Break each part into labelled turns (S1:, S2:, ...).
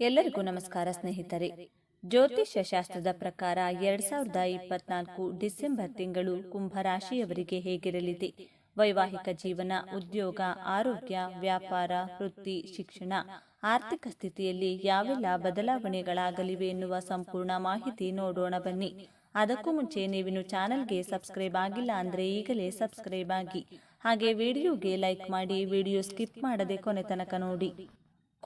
S1: ಎಲ್ಲರಿಗೂ ನಮಸ್ಕಾರ ಸ್ನೇಹಿತರೆ. ಜ್ಯೋತಿಷ್ಯ ಶಾಸ್ತ್ರದ ಪ್ರಕಾರ ಎರಡ್ ಸಾವಿರದ ಇಪ್ಪತ್ನಾಲ್ಕು ಡಿಸೆಂಬರ್ ತಿಂಗಳು ಕುಂಭರಾಶಿಯವರಿಗೆ ಹೇಗಿರಲಿದೆ? ವೈವಾಹಿಕ ಜೀವನ, ಉದ್ಯೋಗ, ಆರೋಗ್ಯ, ವ್ಯಾಪಾರ, ವೃತ್ತಿ, ಶಿಕ್ಷಣ, ಆರ್ಥಿಕ ಸ್ಥಿತಿಯಲ್ಲಿ ಯಾವೆಲ್ಲ ಬದಲಾವಣೆಗಳಾಗಲಿವೆ ಎನ್ನುವ ಸಂಪೂರ್ಣ ಮಾಹಿತಿ ನೋಡೋಣ ಬನ್ನಿ. ಅದಕ್ಕೂ ಮುಂಚೆ ನೀವಿನ್ನು ಚಾನಲ್ಗೆ ಸಬ್ಸ್ಕ್ರೈಬ್ ಆಗಿಲ್ಲ ಅಂದರೆ ಈಗಲೇ ಸಬ್ಸ್ಕ್ರೈಬ್ ಆಗಿ. ಹಾಗೆ ವಿಡಿಯೋಗೆ ಲೈಕ್ ಮಾಡಿ, ವಿಡಿಯೋ ಸ್ಕಿಪ್ ಮಾಡದೆ ಕೊನೆ ತನಕ ನೋಡಿ.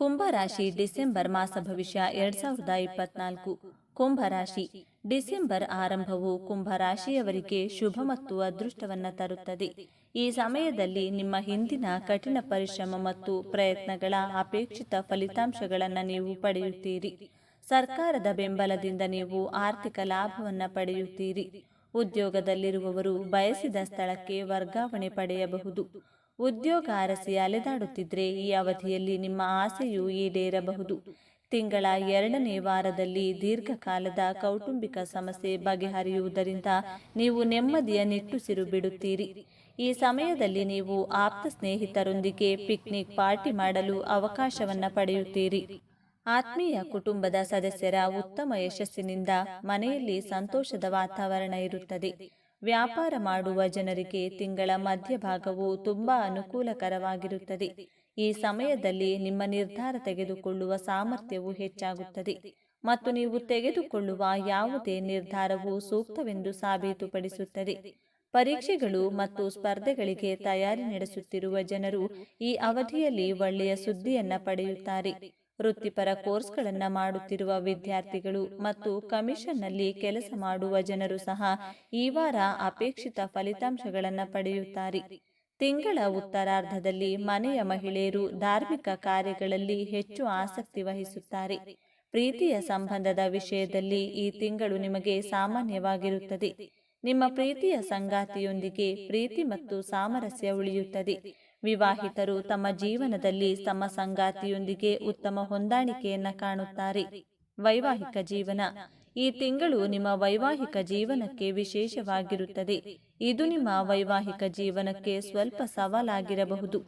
S1: ಕುಂಭರಾಶಿ ಡಿಸೆಂಬರ್ ಮಾಸ ಭವಿಷ್ಯ ಎರಡ್ ಸಾವಿರದ ಇಪ್ಪತ್ನಾಲ್ಕು. ಕುಂಭರಾಶಿ ಡಿಸೆಂಬರ್ ಆರಂಭವು ಕುಂಭರಾಶಿಯವರಿಗೆ ಶುಭ ಮತ್ತು ಅದೃಷ್ಟವನ್ನ ತರುತ್ತದೆ. ಈ ಸಮಯದಲ್ಲಿ ನಿಮ್ಮ ಹಿಂದಿನ ಕಠಿಣ ಪರಿಶ್ರಮ ಮತ್ತು ಪ್ರಯತ್ನಗಳ ಅಪೇಕ್ಷಿತ ಫಲಿತಾಂಶಗಳನ್ನು ನೀವು ಪಡೆಯುತ್ತೀರಿ. ಸರ್ಕಾರದ ಬೆಂಬಲದಿಂದ ನೀವು ಆರ್ಥಿಕ ಲಾಭವನ್ನ ಪಡೆಯುತ್ತೀರಿ. ಉದ್ಯೋಗದಲ್ಲಿರುವವರು ಬಯಸಿದ ಸ್ಥಳಕ್ಕೆ ವರ್ಗಾವಣೆ ಪಡೆಯಬಹುದು. ಉದ್ಯೋಗ ಅರಸಿ ಅಲೆದಾಡುತ್ತಿದ್ರೆ ಈ ಅವಧಿಯಲ್ಲಿ ನಿಮ್ಮ ಆಸೆಯು ಈಡೇರಬಹುದು. ತಿಂಗಳ ಎರಡನೇ ವಾರದಲ್ಲಿ ದೀರ್ಘಕಾಲದ ಕೌಟುಂಬಿಕ ಸಮಸ್ಯೆ ಬಗೆಹರಿಯುವುದರಿಂದ ನೀವು ನೆಮ್ಮದಿಯ ನಿಟ್ಟುಸಿರು ಬಿಡುತ್ತೀರಿ. ಈ ಸಮಯದಲ್ಲಿ ನೀವು ಆಪ್ತ ಸ್ನೇಹಿತರೊಂದಿಗೆ ಪಿಕ್ನಿಕ್ ಪಾರ್ಟಿ ಮಾಡಲು ಅವಕಾಶವನ್ನ ಪಡೆಯುತ್ತೀರಿ. ಆತ್ಮೀಯ ಕುಟುಂಬದ ಸದಸ್ಯರ ಉತ್ತಮ ಯಶಸ್ಸಿನಿಂದ ಮನೆಯಲ್ಲಿ ಸಂತೋಷದ ವಾತಾವರಣ ಇರುತ್ತದೆ. ವ್ಯಾಪಾರ ಮಾಡುವ ಜನರಿಗೆ ತಿಂಗಳ ಮಧ್ಯಭಾಗವು ತುಂಬಾ ಅನುಕೂಲಕರವಾಗಿರುತ್ತದೆ. ಈ ಸಮಯದಲ್ಲಿ ನಿಮ್ಮ ನಿರ್ಧಾರ ತೆಗೆದುಕೊಳ್ಳುವ ಸಾಮರ್ಥ್ಯವು ಹೆಚ್ಚಾಗುತ್ತದೆ ಮತ್ತು ನೀವು ತೆಗೆದುಕೊಳ್ಳುವ ಯಾವುದೇ ನಿರ್ಧಾರವು ಸೂಕ್ತವೆಂದು ಸಾಬೀತುಪಡಿಸುತ್ತದೆ. ಪರೀಕ್ಷೆಗಳು ಮತ್ತು ಸ್ಪರ್ಧೆಗಳಿಗೆ ತಯಾರಿ ನಡೆಸುತ್ತಿರುವ ಜನರು ಈ ಅವಧಿಯಲ್ಲಿ ಒಳ್ಳೆಯ ಸುದ್ದಿಯನ್ನ ಪಡೆಯುತ್ತಾರೆ. ವೃತ್ತಿಪರ ಕೋರ್ಸ್ಗಳನ್ನು ಮಾಡುತ್ತಿರುವ ವಿದ್ಯಾರ್ಥಿಗಳು ಮತ್ತು ಕಮಿಷನ್ನಲ್ಲಿ ಕೆಲಸ ಮಾಡುವ ಜನರು ಸಹ ಈ ವಾರ ಅಪೇಕ್ಷಿತ ಫಲಿತಾಂಶಗಳನ್ನು ಪಡೆಯುತ್ತಾರೆ. ತಿಂಗಳ ಉತ್ತರಾರ್ಧದಲ್ಲಿ ಮನೆಯ ಮಹಿಳೆಯರು ಧಾರ್ಮಿಕ ಕಾರ್ಯಗಳಲ್ಲಿ ಹೆಚ್ಚು ಆಸಕ್ತಿ ವಹಿಸುತ್ತಾರೆ. ಪ್ರೀತಿಯ ಸಂಬಂಧದ ವಿಷಯದಲ್ಲಿ ಈ ತಿಂಗಳು ನಿಮಗೆ ಸಾಮಾನ್ಯವಾಗಿರುತ್ತದೆ. ನಿಮ್ಮ ಪ್ರೀತಿಯ ಸಂಗಾತಿಯೊಂದಿಗೆ ಪ್ರೀತಿ ಮತ್ತು ಸಾಮರಸ್ಯ ಉಳಿಯುತ್ತದೆ. ವಿವಾಹಿತರು ತಮ್ಮ ಜೀವನದಲ್ಲಿ ತಮ್ಮ ಸಂಗಾತಿಯೊಂದಿಗೆ ಉತ್ತಮ ಹೊಂದಾಣಿಕೆಯನ್ನು ಕಾಣುತ್ತಾರೆ. ವೈವಾಹಿಕ ಜೀವನ. ಈ ತಿಂಗಳು ನಿಮ್ಮ ವೈವಾಹಿಕ ಜೀವನಕ್ಕೆ ವಿಶೇಷವಾಗಿರುತ್ತದೆ. ಇದು ನಿಮ್ಮ ವೈವಾಹಿಕ ಜೀವನಕ್ಕೆ ಸ್ವಲ್ಪ ಸವಾಲಾಗಿರಬಹುದು.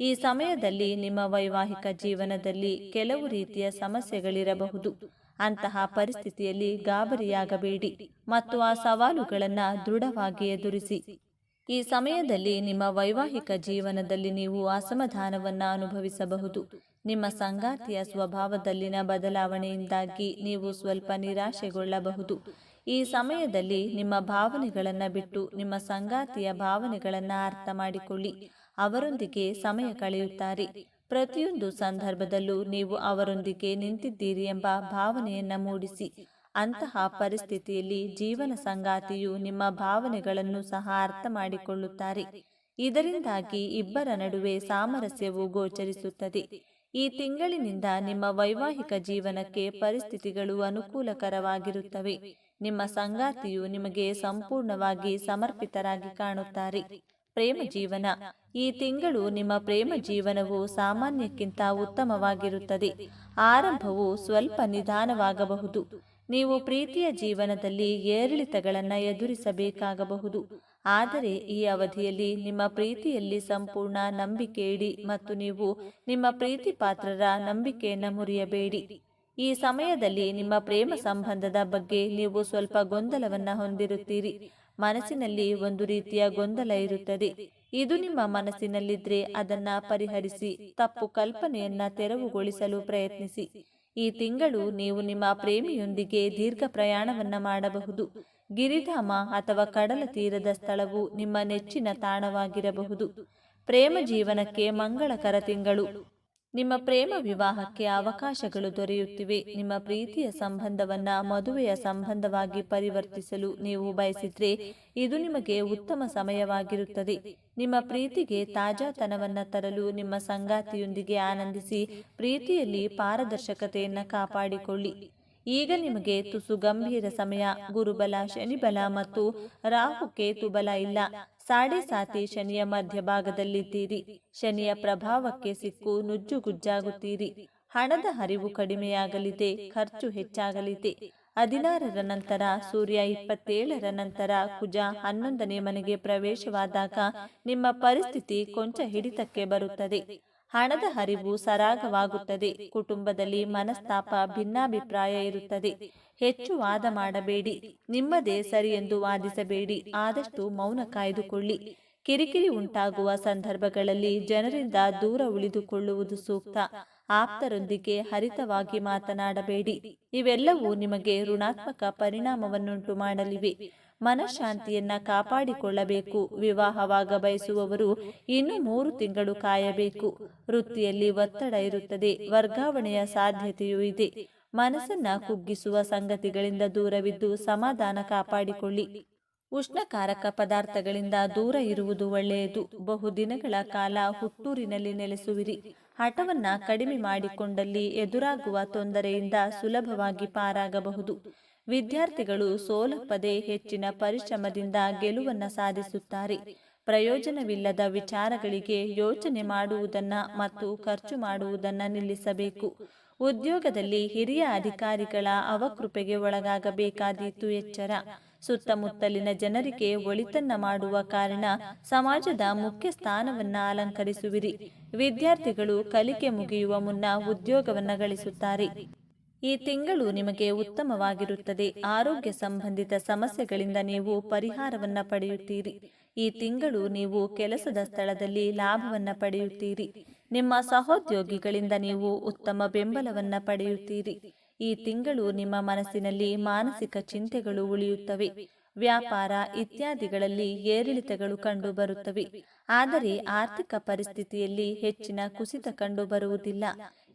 S1: ಈ ಸಮಯದಲ್ಲಿ ನಿಮ್ಮ ವೈವಾಹಿಕ ಜೀವನದಲ್ಲಿ ಕೆಲವು ರೀತಿಯ ಸಮಸ್ಯೆಗಳಿರಬಹುದು. ಅಂತಹ ಪರಿಸ್ಥಿತಿಯಲ್ಲಿ ಗಾಬರಿಯಾಗಬೇಡಿ ಮತ್ತು ಆ ಸವಾಲುಗಳನ್ನು ದೃಢವಾಗಿ ಎದುರಿಸಿ. ಈ ಸಮಯದಲ್ಲಿ ನಿಮ್ಮ ವೈವಾಹಿಕ ಜೀವನದಲ್ಲಿ ನೀವು ಅಸಮಾಧಾನವನ್ನು ಅನುಭವಿಸಬಹುದು. ನಿಮ್ಮ ಸಂಗಾತಿಯ ಸ್ವಭಾವದಲ್ಲಿನ ಬದಲಾವಣೆಯಿಂದಾಗಿ ನೀವು ಸ್ವಲ್ಪ ನಿರಾಶೆಗೊಳ್ಳಬಹುದು. ಈ ಸಮಯದಲ್ಲಿ ನಿಮ್ಮ ಭಾವನೆಗಳನ್ನು ಬಿಟ್ಟು ನಿಮ್ಮ ಸಂಗಾತಿಯ ಭಾವನೆಗಳನ್ನು ಅರ್ಥ ಮಾಡಿಕೊಳ್ಳಿ. ಅವರೊಂದಿಗೆ ಸಮಯ ಕಳೆಯುತ್ತಾರೆ. ಪ್ರತಿಯೊಂದು ಸಂದರ್ಭದಲ್ಲೂ ನೀವು ಅವರೊಂದಿಗೆ ನಿಂತಿದ್ದೀರಿ ಎಂಬ ಭಾವನೆಯನ್ನು ಮೂಡಿಸಿ. ಅಂತಹ ಪರಿಸ್ಥಿತಿಯಲ್ಲಿ ಜೀವನ ಸಂಗಾತಿಯು ನಿಮ್ಮ ಭಾವನೆಗಳನ್ನು ಸಹ ಅರ್ಥ ಮಾಡಿಕೊಳ್ಳುತ್ತಾರೆ. ಇದರಿಂದಾಗಿ ಇಬ್ಬರ ನಡುವೆ ಸಾಮರಸ್ಯವು ಗೋಚರಿಸುತ್ತದೆ. ಈ ತಿಂಗಳಿನಿಂದ ನಿಮ್ಮ ವೈವಾಹಿಕ ಜೀವನಕ್ಕೆ ಪರಿಸ್ಥಿತಿಗಳು ಅನುಕೂಲಕರವಾಗಿರುತ್ತವೆ. ನಿಮ್ಮ ಸಂಗಾತಿಯು ನಿಮಗೆ ಸಂಪೂರ್ಣವಾಗಿ ಸಮರ್ಪಿತರಾಗಿ ಕಾಣುತ್ತಾರೆ. ಪ್ರೇಮ ಜೀವನ. ಈ ತಿಂಗಳು ನಿಮ್ಮ ಪ್ರೇಮ ಜೀವನವು ಸಾಮಾನ್ಯಕ್ಕಿಂತ ಉತ್ತಮವಾಗಿರುತ್ತದೆ. ಆರಂಭವು ಸ್ವಲ್ಪ ನಿಧಾನವಾಗಬಹುದು. ನೀವು ಪ್ರೀತಿಯ ಜೀವನದಲ್ಲಿ ಏರಿಳಿತಗಳನ್ನು ಎದುರಿಸಬೇಕಾಗಬಹುದು. ಆದರೆ ಈ ಅವಧಿಯಲ್ಲಿ ನಿಮ್ಮ ಪ್ರೀತಿಯಲ್ಲಿ ಸಂಪೂರ್ಣ ನಂಬಿಕೆ ಇಡಿ ಮತ್ತು ನೀವು ನಿಮ್ಮ ಪ್ರೀತಿ ಪಾತ್ರರ ನಂಬಿಕೆಯನ್ನು ಮುರಿಯಬೇಡಿ. ಈ ಸಮಯದಲ್ಲಿ ನಿಮ್ಮ ಪ್ರೇಮ ಸಂಬಂಧದ ಬಗ್ಗೆ ನೀವು ಸ್ವಲ್ಪ ಗೊಂದಲವನ್ನು ಹೊಂದಿರುತ್ತೀರಿ. ಮನಸ್ಸಿನಲ್ಲಿ ಒಂದು ರೀತಿಯ ಗೊಂದಲ ಇರುತ್ತದೆ. ಇದು ನಿಮ್ಮ ಮನಸ್ಸಿನಲ್ಲಿದ್ರೆ ಅದನ್ನ ಪರಿಹರಿಸಿ, ತಪ್ಪು ಕಲ್ಪನೆಯನ್ನ ತೆರವುಗೊಳಿಸಲು ಪ್ರಯತ್ನಿಸಿ. ಈ ತಿಂಗಳು ನೀವು ನಿಮ್ಮ ಪ್ರೇಮಿಯೊಂದಿಗೆ ದೀರ್ಘ ಪ್ರಯಾಣವನ್ನ ಮಾಡಬಹುದು. ಗಿರಿಧಾಮ ಅಥವಾ ಕಡಲ ತೀರದ ಸ್ಥಳವು ನಿಮ್ಮ ನೆಚ್ಚಿನ ತಾಣವಾಗಿರಬಹುದು. ಪ್ರೇಮ ಜೀವನಕ್ಕೆ ಮಂಗಳಕರ ತಿಂಗಳು. ನಿಮ್ಮ ಪ್ರೇಮ ವಿವಾಹಕ್ಕೆ ಅವಕಾಶಗಳು ದೊರೆಯುತ್ತಿವೆ. ನಿಮ್ಮ ಪ್ರೀತಿಯ ಸಂಬಂಧವನ್ನ ಮದುವೆಯ ಸಂಬಂಧವಾಗಿ ಪರಿವರ್ತಿಸಲು ನೀವು ಬಯಸಿದ್ರೆ ಇದು ನಿಮಗೆ ಉತ್ತಮ ಸಮಯವಾಗಿರುತ್ತದೆ. ನಿಮ್ಮ ಪ್ರೀತಿಗೆ ತಾಜಾತನವನ್ನ ತರಲು ನಿಮ್ಮ ಸಂಗಾತಿಯೊಂದಿಗೆ ಆನಂದಿಸಿ ಪ್ರೀತಿಯಲ್ಲಿ ಪಾರದರ್ಶಕತೆಯನ್ನ ಕಾಪಾಡಿಕೊಳ್ಳಿ. ಈಗ ನಿಮಗೆ ತುಸು ಗಂಭೀರ ಸಮಯ, ಗುರುಬಲ, ಶನಿಬಲ ಮತ್ತು ರಾಹು ಕೇತು ಬಲ ಇಲ್ಲ. ಸಾಡೆ ಸಾತಿ ಶನಿಯ ಮಧ್ಯಭಾಗದಲ್ಲಿದ್ದೀರಿ. ಶನಿಯ ಪ್ರಭಾವಕ್ಕೆ ಸಿಕ್ಕು ನುಜ್ಜುಗುಜ್ಜಾಗುತ್ತೀರಿ. ಹಣದ ಹರಿವು ಕಡಿಮೆಯಾಗಲಿದೆ, ಖರ್ಚು ಹೆಚ್ಚಾಗಲಿದೆ. ಹದಿನಾರರ ನಂತರ, ಸೂರ್ಯ ಇಪ್ಪತ್ತೇಳರ ನಂತರ, ಕುಜ ಹನ್ನೊಂದನೇ ಮನೆಗೆ ಪ್ರವೇಶವಾದಾಗ ನಿಮ್ಮ ಪರಿಸ್ಥಿತಿ ಕೊಂಚ ಹಿಡಿತಕ್ಕೆ ಬರುತ್ತದೆ. ಹಣದ ಹರಿವು ಸರಾಗವಾಗುತ್ತದೆ. ಕುಟುಂಬದಲ್ಲಿ ಮನಸ್ತಾಪ, ಭಿನ್ನಾಭಿಪ್ರಾಯ ಇರುತ್ತದೆ. ಹೆಚ್ಚು ವಾದ ಮಾಡಬೇಡಿ. ನಿಮ್ಮದೇ ಸರಿ ಎಂದು ವಾದಿಸಬೇಡಿ. ಆದಷ್ಟು ಮೌನ ಕಾಯ್ದುಕೊಳ್ಳಿ. ಕಿರಿಕಿರಿ ಉಂಟಾಗುವ ಸಂದರ್ಭಗಳಲ್ಲಿ ಜನರಿಂದ ದೂರ ಉಳಿದುಕೊಳ್ಳುವುದು ಸೂಕ್ತ. ಆಪ್ತರೊಂದಿಗೆ ಹರಿತವಾಗಿ ಮಾತನಾಡಬೇಡಿ. ಇವೆಲ್ಲವೂ ನಿಮಗೆ ಋಣಾತ್ಮಕ ಪರಿಣಾಮವನ್ನುಂಟು ಮಾಡಲಿವೆ. ಮನಃಶಾಂತಿಯನ್ನ ಕಾಪಾಡಿಕೊಳ್ಳಬೇಕು. ವಿವಾಹವಾಗ ಬಯಸುವವರು ಇನ್ನು ಮೂರು ತಿಂಗಳು ಕಾಯಬೇಕು. ವೃತ್ತಿಯಲ್ಲಿ ಒತ್ತಡ ಇರುತ್ತದೆ. ವರ್ಗಾವಣೆಯ ಸಾಧ್ಯತೆಯೂ ಇದೆ. ಮನಸ್ಸನ್ನ ಕುಗ್ಗಿಸುವ ಸಂಗತಿಗಳಿಂದ ದೂರವಿದ್ದು ಸಮಾಧಾನ ಕಾಪಾಡಿಕೊಳ್ಳಿ. ಉಷ್ಣಕಾರಕ ಪದಾರ್ಥಗಳಿಂದ ದೂರ ಇರುವುದು ಒಳ್ಳೆಯದು. ಬಹುದಿನಗಳ ಕಾಲ ಹುಟ್ಟೂರಿನಲ್ಲಿ ನೆಲೆಸುವಿರಿ. ಹಠವನ್ನ ಕಡಿಮೆ ಮಾಡಿಕೊಂಡಲ್ಲಿ ಎದುರಾಗುವ ತೊಂದರೆಯಿಂದ ಸುಲಭವಾಗಿ ಪಾರಾಗಬಹುದು. ವಿದ್ಯಾರ್ಥಿಗಳು ಸೋಲಪ್ಪದೆ ಹೆಚ್ಚಿನ ಪರಿಶ್ರಮದಿಂದ ಗೆಲುವನ್ನ ಸಾಧಿಸುತ್ತಾರೆ. ಪ್ರಯೋಜನವಿಲ್ಲದ ವಿಚಾರಗಳಿಗೆ ಯೋಚನೆ ಮಾಡುವುದನ್ನ ಮತ್ತು ಖರ್ಚು ಮಾಡುವುದನ್ನ ನಿಲ್ಲಿಸಬೇಕು. ಉದ್ಯೋಗದಲ್ಲಿ ಹಿರಿಯ ಅಧಿಕಾರಿಗಳ ಅವಕೃಪೆಗೆ ಒಳಗಾಗಬೇಕಾದೀತು ಎಚ್ಚರ. ಸುತ್ತಮುತ್ತಲಿನ ಜನರಿಗೆ ಒಳಿತನ್ನ ಮಾಡುವ ಕಾರಣ ಸಮಾಜದ ಮುಖ್ಯ ಸ್ಥಾನವನ್ನ ಅಲಂಕರಿಸುವಿರಿ. ವಿದ್ಯಾರ್ಥಿಗಳು ಕಲಿಕೆ ಮುಗಿಯುವ ಮುನ್ನ ಉದ್ಯೋಗವನ್ನ ಗಳಿಸುತ್ತಾರೆ. ಈ ತಿಂಗಳು ನಿಮಗೆ ಉತ್ತಮವಾಗಿರುತ್ತದೆ. ಆರೋಗ್ಯ ಸಂಬಂಧಿತ ಸಮಸ್ಯೆಗಳಿಂದ ನೀವು ಪರಿಹಾರವನ್ನ ಪಡೆಯುತ್ತೀರಿ. ಈ ತಿಂಗಳು ನೀವು ಕೆಲಸದ ಸ್ಥಳದಲ್ಲಿ ಲಾಭವನ್ನ ಪಡೆಯುತ್ತೀರಿ. ನಿಮ್ಮ ಸಹೋದ್ಯೋಗಿಗಳಿಂದ ನೀವು ಉತ್ತಮ ಬೆಂಬಲವನ್ನ ಪಡೆಯುತ್ತೀರಿ. ಈ ತಿಂಗಳು ನಿಮ್ಮ ಮನಸ್ಸಿನಲ್ಲಿ ಮಾನಸಿಕ ಚಿಂತೆಗಳು ಉಳಿಯುತ್ತವೆ. ವ್ಯಾಪಾರ ಇತ್ಯಾದಿಗಳಲ್ಲಿ ಏರಿಳಿತಗಳು ಕಂಡುಬರುತ್ತವೆ. ಆದರೆ ಆರ್ಥಿಕ ಪರಿಸ್ಥಿತಿಯಲ್ಲಿ ಹೆಚ್ಚಿನ ಕುಸಿತ ಕಂಡು ಬರುವುದಿಲ್ಲ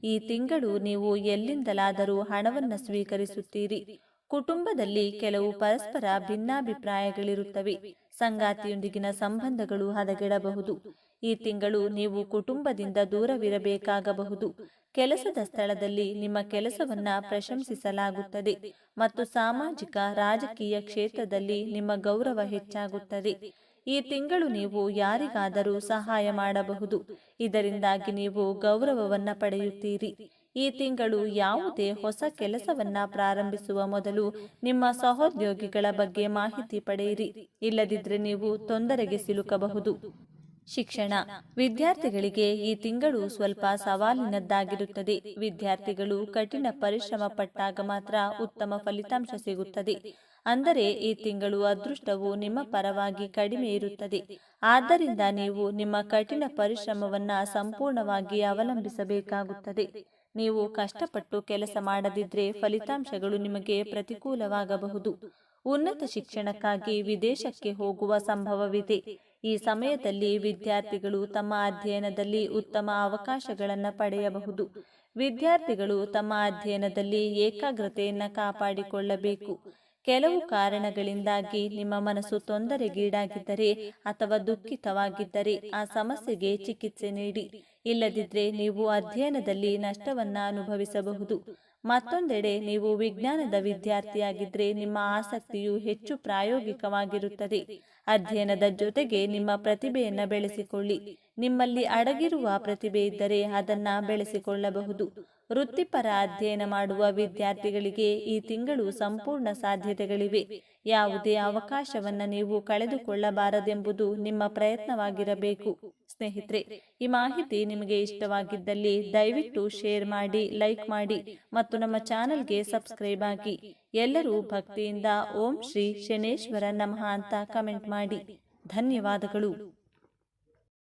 S1: ಈ ತಿಂಗಳು ನೀವು ಎಲ್ಲಿಂದಲಾದರೂ ಹಣವನ್ನು ಸ್ವೀಕರಿಸುತ್ತೀರಿ. ಕುಟುಂಬದಲ್ಲಿ ಕೆಲವು ಪರಸ್ಪರ ಭಿನ್ನಾಭಿಪ್ರಾಯಗಳಿರುತ್ತವೆ. ಸಂಗಾತಿಯೊಂದಿಗಿನ ಸಂಬಂಧಗಳು ಹದಗೆಡಬಹುದು. ಈ ತಿಂಗಳು ನೀವು ಕುಟುಂಬದಿಂದ ದೂರವಿರಬೇಕಾಗಬಹುದು. ಕೆಲಸದ ಸ್ಥಳದಲ್ಲಿ ನಿಮ್ಮ ಕೆಲಸವನ್ನ ಪ್ರಶಂಸಿಸಲಾಗುತ್ತದೆ ಮತ್ತು ಸಾಮಾಜಿಕ, ರಾಜಕೀಯ ಕ್ಷೇತ್ರದಲ್ಲಿ ನಿಮ್ಮ ಗೌರವ ಹೆಚ್ಚಾಗುತ್ತದೆ. ಈ ತಿಂಗಳು ನೀವು ಯಾರಿಗಾದರೂ ಸಹಾಯ ಮಾಡಬಹುದು. ಇದರಿಂದಾಗಿ ನೀವು ಗೌರವವನ್ನ ಪಡೆಯುತ್ತೀರಿ. ಈ ತಿಂಗಳು ಯಾವುದೇ ಹೊಸ ಕೆಲಸವನ್ನ ಪ್ರಾರಂಭಿಸುವ ಮೊದಲು ನಿಮ್ಮ ಸಹೋದ್ಯೋಗಿಗಳ ಬಗ್ಗೆ ಮಾಹಿತಿ ಪಡೆಯಿರಿ. ಇಲ್ಲದಿದ್ದರೆ ನೀವು ತೊಂದರೆಗೆ ಸಿಲುಕಬಹುದು. ಶಿಕ್ಷಣ. ವಿದ್ಯಾರ್ಥಿಗಳಿಗೆ ಈ ತಿಂಗಳು ಸ್ವಲ್ಪ ಸವಾಲಿನದ್ದಾಗಿರುತ್ತದೆ. ವಿದ್ಯಾರ್ಥಿಗಳು ಕಠಿಣ ಪರಿಶ್ರಮ ಪಟ್ಟಾಗ ಮಾತ್ರ ಉತ್ತಮ ಫಲಿತಾಂಶ ಸಿಗುತ್ತದೆ. ಅಂದರೆ ಈ ತಿಂಗಳು ಅದೃಷ್ಟವು ನಿಮ್ಮ ಪರವಾಗಿ ಕಡಿಮೆ ಇರುತ್ತದೆ. ಆದ್ದರಿಂದ ನೀವು ನಿಮ್ಮ ಕಠಿಣ ಪರಿಶ್ರಮವನ್ನ ಸಂಪೂರ್ಣವಾಗಿ ಅವಲಂಬಿಸಬೇಕಾಗುತ್ತದೆ. ನೀವು ಕಷ್ಟಪಟ್ಟು ಕೆಲಸ ಮಾಡದಿದ್ರೆ ಫಲಿತಾಂಶಗಳು ನಿಮಗೆ ಪ್ರತಿಕೂಲವಾಗಬಹುದು. ಉನ್ನತ ಶಿಕ್ಷಣಕ್ಕಾಗಿ ವಿದೇಶಕ್ಕೆ ಹೋಗುವ ಸಂಭವವಿದೆ. ಈ ಸಮಯದಲ್ಲಿ ವಿದ್ಯಾರ್ಥಿಗಳು ತಮ್ಮ ಅಧ್ಯಯನದಲ್ಲಿ ಉತ್ತಮ ಅವಕಾಶಗಳನ್ನು ಪಡೆಯಬಹುದು. ವಿದ್ಯಾರ್ಥಿಗಳು ತಮ್ಮ ಅಧ್ಯಯನದಲ್ಲಿ ಏಕಾಗ್ರತೆಯನ್ನು ಕಾಪಾಡಿಕೊಳ್ಳಬೇಕು. ಕೆಲವು ಕಾರಣಗಳಿಂದಾಗಿ ನಿಮ್ಮ ಮನಸ್ಸು ತೊಂದರೆಗೀಡಾಗಿದ್ದರೆ ಅಥವಾ ದುಃಖಿತವಾಗಿದ್ದರೆ ಆ ಸಮಸ್ಯೆಗೆ ಚಿಕಿತ್ಸೆ ನೀಡಿ. ಇಲ್ಲದಿದ್ದರೆ ನೀವು ಅಧ್ಯಯನದಲ್ಲಿ ನಷ್ಟವನ್ನು ಅನುಭವಿಸಬಹುದು. ಮತ್ತೊಂದೆಡೆ ನೀವು ವಿಜ್ಞಾನದ ವಿದ್ಯಾರ್ಥಿಯಾಗಿದ್ದರೆ ನಿಮ್ಮ ಆಸಕ್ತಿಯು ಹೆಚ್ಚು ಪ್ರಾಯೋಗಿಕವಾಗಿರುತ್ತದೆ. ಅಧ್ಯಯನದ ಜೊತೆಗೆ ನಿಮ್ಮ ಪ್ರತಿಭೆಯನ್ನು ಬೆಳೆಸಿಕೊಳ್ಳಿ. ನಿಮ್ಮಲ್ಲಿ ಅಡಗಿರುವ ಪ್ರತಿಭೆ ಇದ್ದರೆ ಅದನ್ನು ಬೆಳೆಸಿಕೊಳ್ಳಬಹುದು. ವೃತ್ತಿಪರ ಅಧ್ಯಯನ ಮಾಡುವ ವಿದ್ಯಾರ್ಥಿಗಳಿಗೆ ಈ ತಿಂಗಳು ಸಂಪೂರ್ಣ ಸಾಧ್ಯತೆಗಳಿವೆ. ಯಾವುದೇ ಅವಕಾಶವನ್ನು ನೀವು ಕಳೆದುಕೊಳ್ಳಬಾರದೆಂಬುದು ನಿಮ್ಮ ಪ್ರಯತ್ನವಾಗಿರಬೇಕು. ಸ್ನೇಹಿತರೆ, ಈ ಮಾಹಿತಿ ನಿಮಗೆ ಇಷ್ಟವಾಗಿದ್ದಲ್ಲಿ ದಯವಿಟ್ಟು ಶೇರ್ ಮಾಡಿ, ಲೈಕ್ ಮಾಡಿ ಮತ್ತು ನಮ್ಮ ಚಾನಲ್ಗೆ ಸಬ್ಸ್ಕ್ರೈಬ್ ಆಗಿ. ಎಲ್ಲರೂ ಭಕ್ತಿಯಿಂದ ಓಂ ಶ್ರೀ ಶನೇಶ್ವರ ನಮಃ ಅಂತ ಕಮೆಂಟ್ ಮಾಡಿ. ಧನ್ಯವಾದಗಳು.